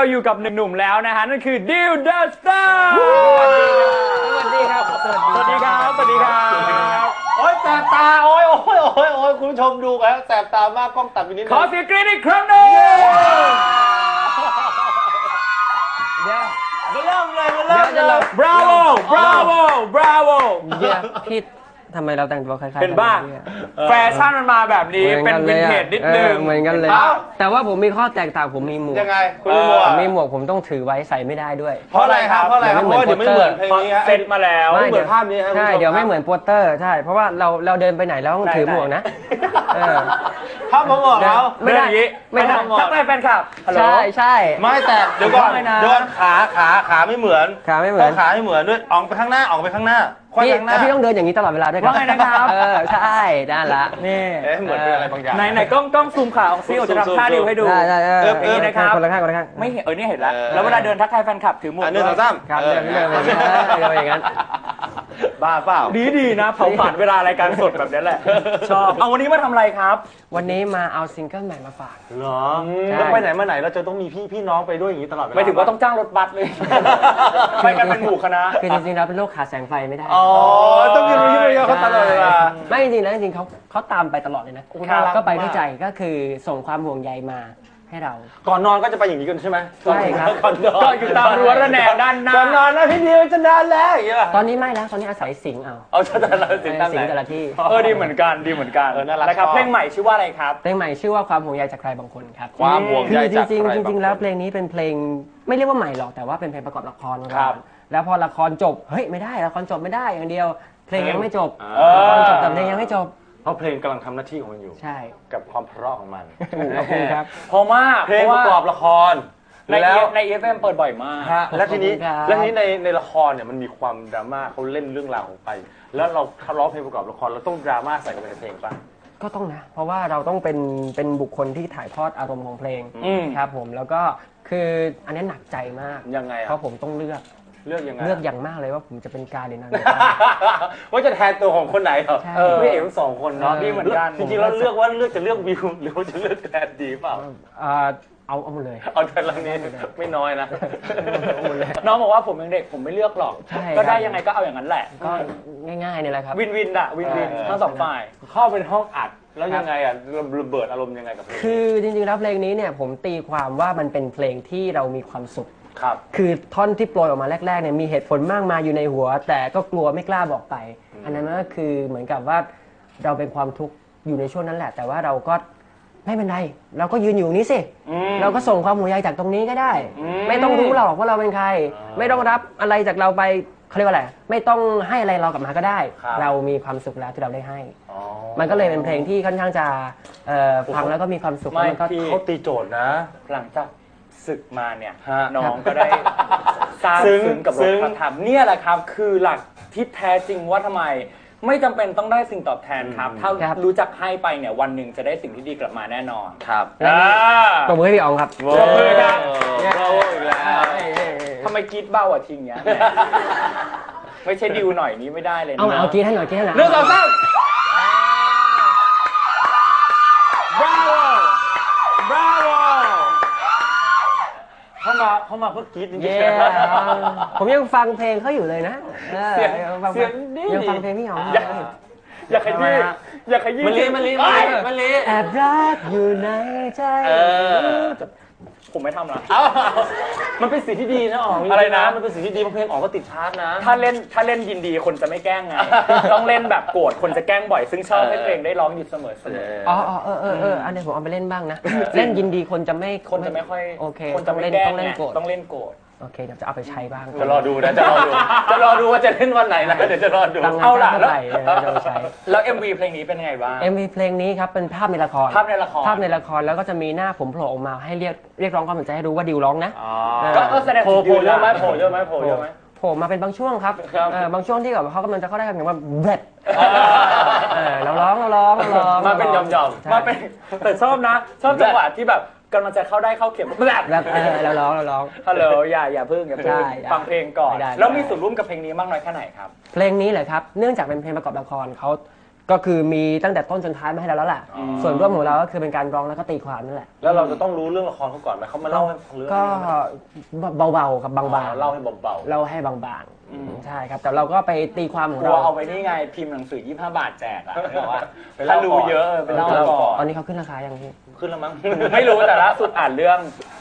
เราอยู่กับหนึ่งหนุ่มแล้วนะฮะนั่นคือดิวเดอะสตาร์สวัสดีครับ สวัสดีครับ สวัสดีครับโอ้ยแสบตาโอ้ยโอ้ยโอ้ยโอ้ยคุณผู้ชมดูแล้วแสบตามากกล้องตัดไปนิดนึของเสียงกรี๊ดอีกครั้งหนึ่งเดี๋ยวมาเริ่มเลยมาเริ่มเดี๋ยวเลเรายบราโวบราโวบราโวเดี๋ยวพี่ ทำไมเราแต่งตัวคล้ายๆเห็นป่ะกัเนี่ยแฟชั่นมันมาแบบนี้ หมืเป็นกัวินลยเทอะจนิดนึงเออเหมือนกันเลยอ้าวแต่ว่าผมมีข้อแตกต่างผมมีหมวกยังไง คุณมีหมวกผมมีหมวกผมต้องถือไว้ใส่ไม่ได้ด้วย เพราะอะไรครับเพราะอะไรครับเพเดี๋ราะยวไม่ว่าเดี๋ยวไม่เหเหมืมืออนนเพลงนี้ฮะ เซตมาแล้ว ไม่เหมือนภาพนี้ครับใช่คุณผู้ชม เดี๋ยวไม่เหมือนโปสเตอร์ใช่เพราะว่าเราเราเดินไปไหนเราต้องถือหมวกนะเออภาพผมบอกเขาไม่ได้เรื่องนี้ไม่ได้ทักทายแฟนคลับฮัลโหล ใช่ใช่ ไม่แต่เดี๋ยวก่อนว่าไงนะ เดินขาขาขาไม่เหมือนขาไม่เหมือนต้องขาไม่เหมือนด้วยออกไปข้างหน้าออกไปข้างหน้าควยพี่ข้างหแล้น้าวพี่ต้องเดินอย่างนี้ตลอดเวลาด้วยว่าไงนะครับ เออใช่นั่นละ นี่เอ๊ะเหมือนเป็นอะไรบางอย่าง ไหนไหนกล้องกล้องซูมขาออกซิโอจะทำท่าดิวให้ดู ได้ได้เออเออเออเออนะครับ คนละข้างคนละข้างไม่เห็นเออเนี่ยเห็นแล้วเออแล้วเวลาเดินทักทายแฟนคลับถือหมวกอันหนึ่งสองสาม ครับเออเดินเดินเดินเดินอย่างนั้น บ้าเปล่า ดีดีๆนะเผาผ่านเวลารายการสดแบบนี้แหละ ชอบ เอาวันนี้มาทำอะไรครับ วันนี้มาเอาซิงเกิลใหม่มาฝาก เหรอใช่แล้วไปไหนมาไหนเราจะต้องมีพี่พี่น้องไปด้วยอย่างนี้ตลอดเวลาไม่ถึงว่าต้องจ้างรถบัสเลยไปกันเป็นหมู่คณะคือจริงๆแล้วเป็นโรคขาดแสงไฟไม่ได้ อ๋อ ต้องยืนยืนเขาตลอดเวลาไม่จริงๆแล้วจริงๆเขาเขาตามไปตลอดเลยนะโอ้น่ารักก็ไปด้วยมากใจก็คือส่งความห่วงใยมา ให้เรา ก่อนนอนก็จะไปอย่างนี้กันใช่ไหมใช่ครับ ก่อนนอนก็อยู่ตามรั้วระแนงด้านหน้า ก่อนนอนนะพี่ดิวจะนอนแล้วอย่างเงี้ยเหรอตอนนี้ไม่แล้ว ตอนนี้อาศัยสิงเอาเอาจะแต่ละสิ่งตั้งสิงไหนแต่ละที่เออดีเหมือนกันดีเหมือนกันเออน่ารักนะครับชอบ เพลงใหม่ชื่อว่าอะไรครับ เพลงใหม่ชื่อว่าความห่วงใยจากใครบางคนครับความห่วงคืใยอจจากริงใครๆจบางริงคนๆแล้วเพลงนี้เป็นเพลงไม่เรียกว่าใหม่หรอกแต่ว่าเป็นเพลงประกอบละครของครัเราบแล้วพอละครจบเฮ้ยไม่ได้ละครจบไม่ได้อย่างเดียว เพลงยังไม่จบเออ ละครจบแต่เพลงยังไม่จบ เพราะเพลงกำลังทำหน้าที่ของมันอยู่ ใช่ กับความเพราะของมันขอบคุณครับ เพราะว่าเพลงประกอบละครในแล้วในเอฟเอ็มเปิดบ่อยมาก ฮะแล้วทีนี้ขอบคุณครับ แล้วทีนี้ในในละครเนี่ยมันมีความดราม่าเขาเล่นเรื่องราวของไป แล้วเราเขาร้องเพลงประกอบละครเราต้องดราม่าใส่เข้าไปในเพลงป่ะ ก็ต้องนะ เพราะว่าเราต้องเป็นเป็นบุคคลที่ถ่ายทอดอารมณ์ของเพลงอืม ครับผมแล้วก็คืออันนี้หนักใจมากยังไงเพอะราะผมต้องเลือก เลือกยังไงเลือกอย่างมากเลยว่าผมจะเป็นการหรือนางว่าจะแทนตัวของคนไหนเหรอใช่ เออพี่เอ๋ทั้งสองคนเนาะเออดีเหมือนกันจริงๆแล้วเลือกว่าเลือกจะเลือกวิวหรือว่าจะเลือกแทนดีเปล่า เอ่อเอาเอาหมดเลย เอาแต่ละนี้ไม่น้อยนะเอาหมดเลยน้องบอกว่าผมยังเด็กผมไม่เลือกหรอก ใช่ก็ได้ครับยังไงก็เอาอย่างนั้นแหละ ก็ง่ายๆเนี่ยแหละครับ วินวินอะวินวินเออ ทั้งสองฝ่าย เข้าเป็นห้องอัดแล้วยังไงอะระเบิดอารมณ์ยังไงกับเพลง คือจริงๆแล้วเพลงนี้เนี่ยผมตีความว่ามันเป็นเพลงที่เรามีความสุข ครับ คือท่อนที่โปรยออกมาแรกๆเนี่ยมีเหตุผลมากมายอยู่ในหัว แต่ก็กลัวไม่กล้าบอกไป อันนั้นก็คือเหมือนกับว่าเราเป็นความทุกข์อยู่ในช่วงนั้นแหละ แต่ว่าเราก็ไม่เป็นไร เราก็ยืนอยู่นี้สิอืมเราก็ส่งความห่วงใยจากตรงนี้ก็ได้อืมไม่ต้องรู้หรอกว่าเราเป็นใครอ่าไม่ต้องรับอะไรจากเราไปเขาเรียกว่าอะไร ไม่ต้องให้อะไรเรากลับมาก็ได้ครับเรามีความสุขแล้วที่เราได้ให้อ๋อมันก็เลยเป็นเพลงที่ค่อนข้างจะเอ่อฟังแล้วก็มีความสุขไม่แล้วมันก็ พี่เขาตีโจทย์นะ หลังจาก ศึกมาเนี่ย ฮะ น้องก็ได้ทราบซึ้งซึ้งกับรซึ้ถง พระธรรมเนี่ยแหละครับ คือหลักที่แท้จริงว่าทำไม ไม่จำเป็นต้องได้สิ่งตอบแทนครับ ถ้ารู้จักให้ไปเนี่ยวันหนึ่งจะได้สิ่งที่ดีกลับมาแน่นอน ครับอ่าตบมือให้พี่อองครับโว้ปรบมือครับโว้อีกแล้วทำไมกรีดเบ้าอะทีเนี้ยแหมไม่ใช่ดิวหน่อยนี้ไม่ได้เลยนะเอาเอากินให้หน่อยกินให้หน่อยหนึ่งสองสามบราโวบราโว เข้ามาเข้ามาเพื่อกรีดจริงเย้ๆผมยังฟังเพลงเขาอยู่เลยนะออเสียงยังฟังเสียงดี ยังฟังเพลงพี่หยองอย่าอย่าขยี้อย่าขยี้มะลิมะลิมะเอ้ลิยมะลิแอบรักอยู่ในใจ เออ ผมไม่ทำละเอามันเป็นสิ่งที่ดีนะอ๋องอะไรนะ มันเป็นสิ่งที่ดีบางเพลงอ๋องก็ติดชาร์ตนะ ถ้าเล่นถ้าเล่นยินดีคนจะไม่แกล้งไง ต้องเล่นแบบโกรธคนจะแกล้งบ่อย ซึ่งชอบให้เพลงได้ร้องอยู่เสมอเสมออ๋ออ๋อเออเออเอออันนี้ผมเอาไปเล่นบ้างนะ เล่นยินดีคนจะไม่คนจะไม่ค่อยโอเคคนจะไม่ต้องแกล้เล่งนต้องเล่นไงโกรธ ต้องเล่นโกรธ โอเคเดี๋ยวจะเอาไปใช้บ้าง จะรอดูนะจะรอดูจะรอดูว่าจะเล่นวันไหนนะเดี๋ยวจะรอดูตั้งงานเอาล่ะจ้างเท่าไหร่เออจะเอาไปใช้แล้ว MV เพลงนี้เป็นไงบ้าง MV เพลงนี้ครับเป็นภาพในละครภาพในละครภาพในละครแล้วก็จะมีหน้าผมโผล่ออกมาให้เรียกเรียกร้องความสนใจให้รู้ว่าดิวร้องนะอ๋อก็ก็แสดงโผล่ถึงโผล่ดิวเยอะไหมละโผล่เยอะไหมโผล่เยอะไหมโผล่มาเป็นบางช่วงครับครับเออบางช่วงที่แบบเขากำลังจะเข้าได้กันอย่างว่าเบ็ดเออเราร้องเราร้องเราร้องมาเป็นหย่อมๆใช่มาเป็นแต่ชอบนะชอบจังหวะที่แบบ กำลังจะเข้าได้เข้าเข็มแบบแบบเออเราร้องเราร้อง ฮัลโหลอย่าอย่าพึ่งอย่าพึ่งใช่ฟังเพลงก่อน ไม่ได้ แล้วมีส่วนร่วมกับเพลงนี้มากน้อยแค่ไหนครับ เพลงนี้แหละครับ เนื่องจากเป็นเพลงประกอบละครเขาก็คือมีตั้งแต่ต้นจนท้ายมาให้เราแล้วแหละอ๋อส่วนร่วมของเราก็คือเป็นการร้องแล้วก็ตีความนั่นแหละ แล้วเราจะต้องรู้เรื่องละครเขาก่อนไหมเขามาเล่าให้ฟังเรื่องก็นี้ไหมเบาๆครับบางอ๋อๆเล่าให้เบาเล่าให้บางๆใช่ครับ แต่เราก็ไปตีความของกลัวเราเอาไปนี่ไงพิมพ์หนังสือ 25 บาทแจกอะนึกออกว่าๆไปเล่าถ้ารู้ก่นเยอะเออไปเล่าไปเล่าก่ก่ออนนตอนนี้เขาขึ้นราคายังพี่ ขึ้นแล้วมั้ง ไม่รู้แต่ล่าสุดอ่านเรื่อง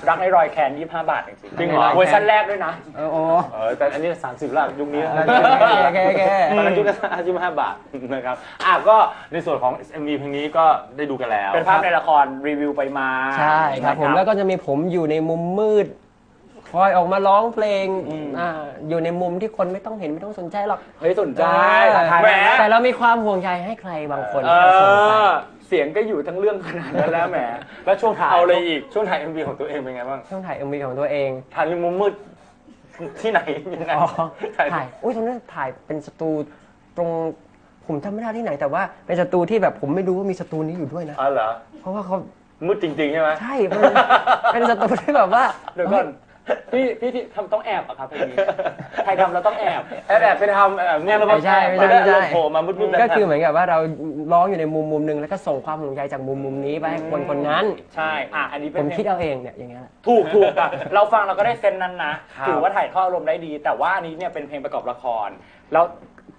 รักในรอยแคน25 บาทจริงจริงเหรอ เวอร์ชันแรกด้วยนะ เออโอ้เออแต่อันนี้ 30ละยุคนี้โอเคโอเคโอเคตอนนั้นยุคละ25บาทนะครับอะก็ในส่วนของ MV เพลงนี้ก็ได้ดูกันแล้ว เป็นภาพในละครรีวิวไปมาใช่ครับผมนะแล้วก็จะมีผมอยู่ในมุมมืดคอยออกมาร้องเพลงอ่าอยู่ในมุมที่คนไม่ต้องเห็นไม่ต้องสนใจหรอก เฮ้ยสนใจแหมแหมแต่เรามีความห่วงใยให้ใครบางคนเอแค่สงสัยอ เสียงก็อยู่ทั้งเรื่องขนาดนั้นแล้วแหม แล้วช่วงถ่ายเอาเลยอีก ช่วงถ่าย MV ของตัวเองเป็นไงบ้างช่วงถ่าย MV ของตัวเองถ่ายในมุมมืดที่ไหนยังไงอ๋อถ่ายถ่ายอุ้ยตอนนั้นถ่ายเป็นสตูตรงผมจำไม่ได้ที่ไหนแต่ว่าเป็นสตูที่แบบผมไม่รู้ว่ามีสตูนี้อยู่ด้วยนะ อ๋อเหรอ เพราะว่าเขามืดจริงๆใช่ไหมใช่มันเป็นสตูที่แบบว่า เดี๋ยวก่อน พี่พี่ที่ทำต้องแอบอะครับเพลงนี้ใครทำแล้วต้องแอบแอบแอบไปทำแอบเนี่ยแล้วก็ไม่ใช่ไม่ใช่จะได้ไม่ใช่ โผล่มามืดๆก็คือเหมือนกับว่าเราร้องอยู่ในมุมมุมหนึ่งแล้วก็ส่งความห่วงใยจากมุมมุมนี้ไปให้คนคนนั้น ใช่อะอันนี้เป็ผนมเพลง คิดเอาเองเนี่ยอย่างเงี้ยแหละ ถูกถูกอะ เราฟังเราก็ได้เซนนั้นนะครับ ถือว่าถ่ายทอดอารมณ์ได้ดี แต่ว่าอันนี้เนี่ยเป็นเพลงประกอบละคร แล้ว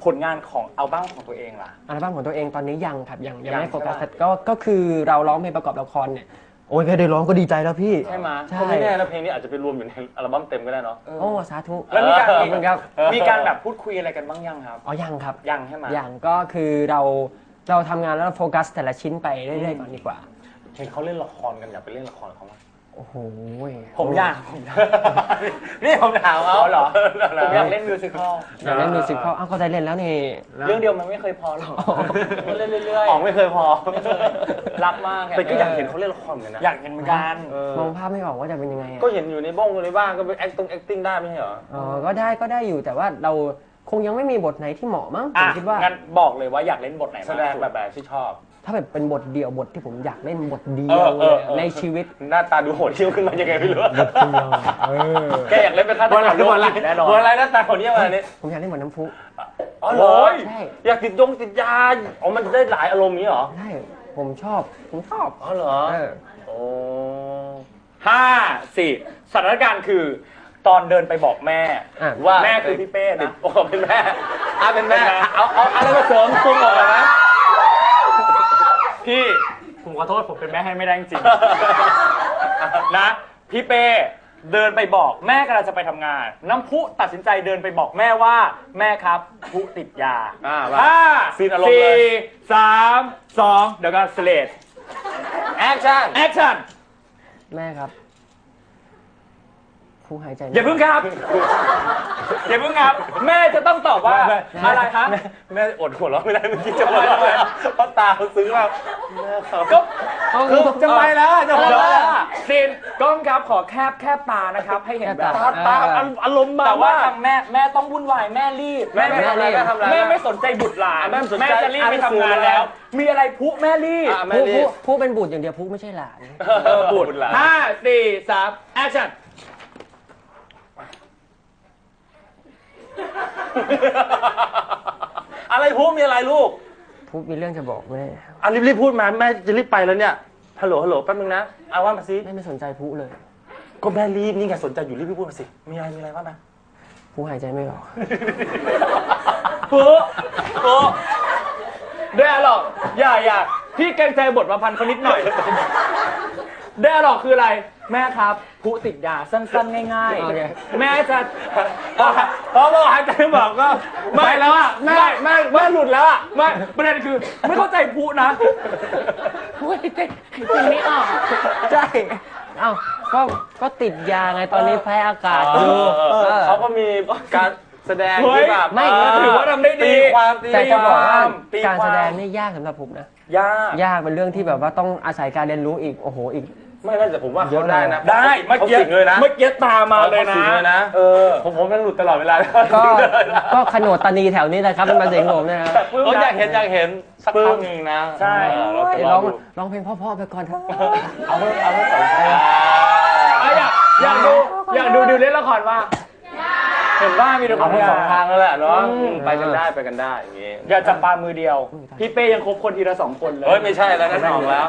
ผลงานของอัลบั้มของตัวเองล่ะ อัลบั้มของตัวเองตอนนี้ยังครับยังยังไม่ยังโฟกัสใช่ปะก็ก็คือเราร้องเพลงประกอบละครเนี่ย โอ้ยแค่ได้ร้องก็ดีใจแล้วพี่ ใช่ไหมใช่ ก็ไม่แน่นะเพลงนี้อาจจะไปรวมอยู่ในอัลบั้มเต็มก็ได้เนาะ โอ้สาธุแล้วมีการขอบคุณครับ มีการแบบพูดคุยอะไรกันบ้างยังครับ อ๋อยังครับยังใช่ไหม ยังก็คือเราเราทำงานแล้วเราโฟกัสแต่ละชิ้นไปเรื่อยๆก่อนดีกว่า เห็นเขาเล่นละครกันอยากไปเล่นละครกับเขาไหม โอ้โหผมอยากผมอยากนี่ผมถามเขาอ๋อเหรอผมอยากเล่นมิวสิควลอยากเล่นมิวสิควลอ้าวก็ได้เล่นแล้วนี่ เรื่องเดียวมันไม่เคยพอหรอกเล่นเรื่อยอ๋องไม่เคยพอๆรักมากแต่ก็อยากเห็นเขาเล่นละครเหมือนกันนะอยากเห็นเหมือนกันเออมองภาพไม่ออกว่าจะเป็นยังไงอะก็เห็นอยู่ในบ้องอยู่ในบ้านก็ไป acting acting ได้ไม่ใช่เหรออ๋อก็ได้ก็ได้อยู่แต่ว่าเราคงยังไม่มีบทไหนที่เหมาะมั้งผอะมคิดว่างั้นบอกเลยว่าอยากเล่นบทไหนแสมากดงสุดแบบแบบที่ชอบ ถ้าแบบเป็นบทเดียวบทที่ผมอยากเล่นบทเดีเอยวอเอเลอยเออ ในชีวิตหน้าตาดูโหดเที่ยวขึ้นมายังไงไม่รู้เออแกอยากเล่นเป็นฆาตวันกอะไรรโรควันอะไรจิตแน่นอนวันอะไรหน้าตาโหดเที่ยวอะไรนี่ผมอยากเล่นบทน้ำพุอ๋อเหรอใช่อยากติดยงติดยาอ๋อมันได้หลายอารมณ์นี้เหรอใช่ผมชอบผมชอบอ๋อเหรอ เออ โอ้ห้าสี่สถานการณ์คือตอนเดินไปบอกแม่ อะ ว่าแม่คือพี่เป้นะโอ้เป็นแม่อะเป็นแม่เป็นแม่เอาเอาอะไรมาเสริมตรงออกมานะ พี่ผมขอโทษผมเป็นแม่ให้ไม่ได้จริงๆนะพี่เป้เดินไปบอกแม่กำลังจะไปทำงาน น้ำพุตัดสินใจเดินไปบอกแม่ว่า แม่ครับพุติดยาอ่าว่าห้าซีนอารมณ์เลย สี่สามสองเดี๋ยวก็สเลดแอคชั่นแอคชั่น แม่ครับ ผู้หายใจไม่อย่าเพิ่งครับ อย่าเพิ่งครับ แม่จะต้องตอบว่าแม่อะไรคะแม่แม่อดหัวเราะไม่ได้เมื่อกี้จะหัวเราะแล้วเพราะตาเขาซึ้งมากแม่เขาก็เอาคือจะไปแล้วอะจะหัวเดี๋ยวเราะแล้วนะอะซีนกล้องครับขอแคบแคบตานะครับ ให้เห็นแบบแคบตาตาอารมณ์มาแต่ว่าว่าทางแม่แม่ต้องวุ่นวายแม่รีบแม่ไม่ทำอะไรแม่ทำอะไรแม่ไม่สนใจบุตรหลานแม่ไม่สนใจจะรีบไปอ่านหนังสืทำองานแล้แล้ววมีอะไรพุแม่รีบอะแม่ผู้รีผู้บผู้เป็นบุตรอย่างเดียวผู้ไม่ใช่หลานเออบุตรหลานห้าสี่สามแอคชั่น อะไรพูดมีอะไรลูกผู้มีเรื่องจะบอกแม่อันรีบรีบพูดมาแม่จะรีบไปแล้วเนี่ย ฮัลโหลฮัลโหลแป๊บนึงนะ เอาว่ามาสิ แม่ไม่สนใจผู้เลย ก็แม่รีบนี่ไงสนใจอยู่รีบรีบพูดมาสิ มีอะไรมีอะไรว่ามาผู้หายใจไม่ออกพุพุได้หรอกอย่าอย่าพี่เกรงใจบทประพันธ์เขานิดหน่อยได้หรอกคืออะไร แม่ครับพุติดยาสั้นๆ ง่ายโอเค ๆ แม่จะพอพอบอกหายใจไม่บอกก็ไม่แล้วอะแม่แม่แม่หลุดแล้วอะไม่ประเด็นคือ ไม่เข้าใจพุนะผู้หายใจหายใจไม่ออกใช่เอ้าก็ก็ติดยาไงตอนนี้แพ้อากาศอยู่เออเออเขาก็มีการแสดงเฮ้ยที่แบบไม่เถือว่าทำได้ดีตีความตีแต่จะบอกว่าความตีการควแสมดงนี่ยากสำหรับผมนะ ยาก ยากเป็นเรื่องที่แบบว่าต้องอาศัยการเรียนรู้อีกโอ้โหอีก ไม่น่าจะผมว่าเขาได้นะได้เมื่อเขากี้สิงเลยนะเมื่อกี้ตามมาเลยเขาสินะงเลยนะ เออผมผมยังหลุดตลอดเวลาก็ก็ขนวดตานีแถวนี้นะครับเป็นมาเสียงผมนะครับเขาอยากเห็นอยากเห็นสักครั้งหนึ่งนะใช่เออเราจะร้รอองดูร้องเพลงเพ่อๆไปก่อนเถอะเอาให้เอาให้สนใจอะอยากอยากดูอยากดูดิวเล่นละครว่า เห็นบ้ามีแต่คเอานทั้งสองทางแล้วแหละเนาะอืมอืมไปกันได้ไปกันได้อย่างงี้อย่าจับปลามือเดียว พี่เป้ยังคบคนทีละสองคนเลย เฮ้ยไม่ใช่แล้วนั่นออกแล้ว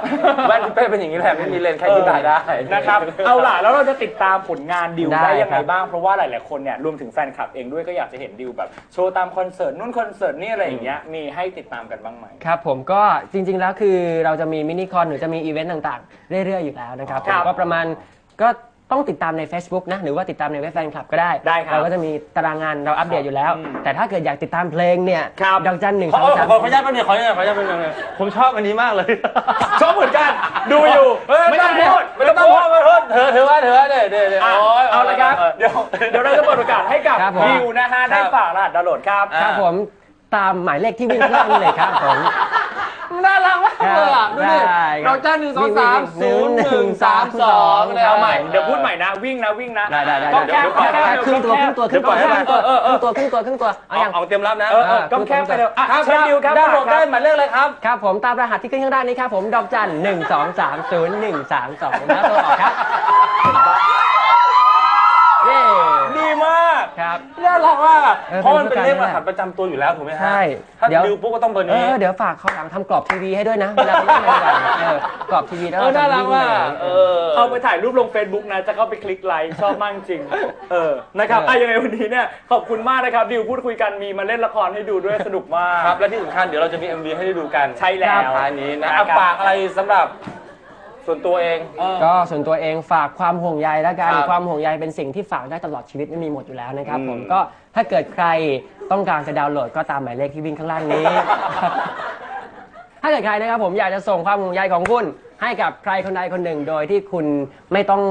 แว่นพี่เป้เป็นอย่างนี้แหละไม่มีเลนส์แค่ยิ้มตายได้ นะครับ เอาล่ะ แล้วเราจะติดตามผลงานดิวได้ได้ยังไงครับบ้าง เพราะว่าหลาย ๆ คนเนี่ยรวมถึงแฟนคลับเองด้วยก็อยากจะเห็นดิวแบบ โชว์ตามคอนเสิร์ตนู่นคอนเสิร์ตนี่อะไรอย่างเงี้ยมีให้ติดตามกันบ้างไหม ครับผมก็จริง ๆ แล้วคือเราจะมีมินิคอนหรือจะมีอีเวนต์ต่างๆ เรื่อย ๆ อยู่แล้วนะครับครับผมก็ประมาณก็ ต้องติดตามใน Facebook นะ หรือว่าติดตามในเว็บแฟนคลับก็ได้ได้ครับเราก็จะมีตารางงานเราอัปเดตอยู่แล้ว อืม แต่ถ้าเกิดอยากติดตามเพลงเนี่ยครับดอกจันหนึ่งขสอองขอสามขออนุญาตแป๊บนึงขออนุญาตขออนุญาตแป๊บนึงผมชอบอันนี้มากเลย ชอบเหมือนกัน ดูอยู่ไม่ต้องพูดไม่ต้องพูดไม่ต้องพูดเธอเธอว่าเธอว่าเดี๋ยวเดี๋ยวเดี๋ยวอะโยเอาละครับ เดี๋ยวเดี๋ยวเราจะเปิดโอกาสให้กับครับผมดิวนะฮะได้ฝากรหัสดาวน์โหลดครับ ครับผม ตามหมายเลขที่วิ่งข้างล่างนี่เลยครับผม น่ารักมากเลยอะดูดิได้ครับดอกจ้าหนึ่งสองสามหนึ่ศูงนย์หหนึ่นึ่งงสามสองสามสองเอาใหม่ เดี๋ยวพูดใหม่นะ วิ่งนะวิ่งนะได้ได้ได้ก้องแก้วเดี๋ยวก้องแก้วครึ่งตัวครึ่งตัวครึ่งตัวเดี๋ยวปล่อยให้ครึ่งตัวเออเออครึ่งตัวครึ่งตัวครึ่งตัวเอาเอาอย่าง เอาเตรียมรับนะเออเออก้องแก้วไปเร็วอะครับเชิญดิวครับได้หมดฝากครับได้หมายเลขเลยครับ ครับผมตามรหัสที่ขึ้นข้างด้านนี้ครับผมดอกจันหนึ่งสองสามศูนย์หนึ่งสามสองแล้วตัวออกครับเย้ดีมาก ครับ น่ารักมากอะเออเพราะมันเป็นเลขเป็นรหัสประจำตัวอยู่แล้วถูกไหมฮะใช่ถ้าเดี๋ยว ดิวปุ๊บก็ต้องเบอร์เอนี้ อเดี๋ยวฝากเขาวหลังทำกรอบทีวีให้ด้วยนะเวลาไปเล่นอะไรกันเออกรอบทีวีแล้วเออเราจะน่ารักวิ่งมากไปเออ เอาไปถ่ายรูปลง Facebook นะ จะเข้าไปคลิกไลค์ชอบมากจริง เออ นะครับเอออะยังไงวันนี้เนี่ย ขอบคุณมากนะครับ ดิวพูดคุยกันมีมาเล่นละครให้ดูด้วยสนุกมาก ครับและที่สำคัญเดี๋ยวเราจะมี MV ให้ได้ดูกันใช่แล้วท้ายนี้นะครัเอาบฝากอะไรสำหรับ ส่วนตัวเองเออก็ส่วนตัวเองฝากความห่วงใยแล้วกันครับความห่วงใยเป็นสิ่งที่ฝากได้ตลอดชีวิตไม่มีหมดอยู่แล้วนะครับอืมผมก็ถ้าเกิดใครต้องการจะดาวน์โหลดก็ตามหมายเลขที่วิ่งข้างล่างนี้ ถ้าเกิดใครนะครับผมอยากจะส่งความห่วงใยของคุณ ให้กับใครคนใดคนหนึ่ง โดยที่คุณไม่ต้อง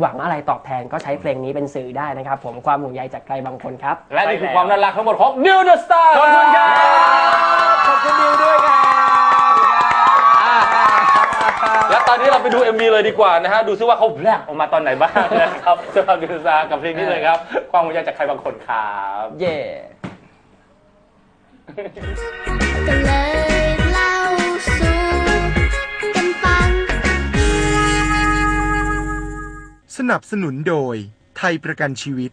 หวังอะไรตอบแทนก็ใช้เพลงนี้เป็นสื่อได้นะครับ ผมความห่วงใยจากใครบางคนครับ และนี่คือความน่ารักทั้งหมดของ New The Star ขอบคุณครับ ขอบคุณดิวด้วยครับ และ ตอนนี้เราไปดู MV เลยดีกว่านะฮะ ดูซิว่าเขาแรกออกมาตอนไหนบ้างนะครับสำหรับ New The Star กับเพลงนี้เลยครับ ความห่วงใยจากใครบางคนครับเย่ก็เลยเล่าสู่กันฟัง สนับสนุนโดยไทยประกันชีวิต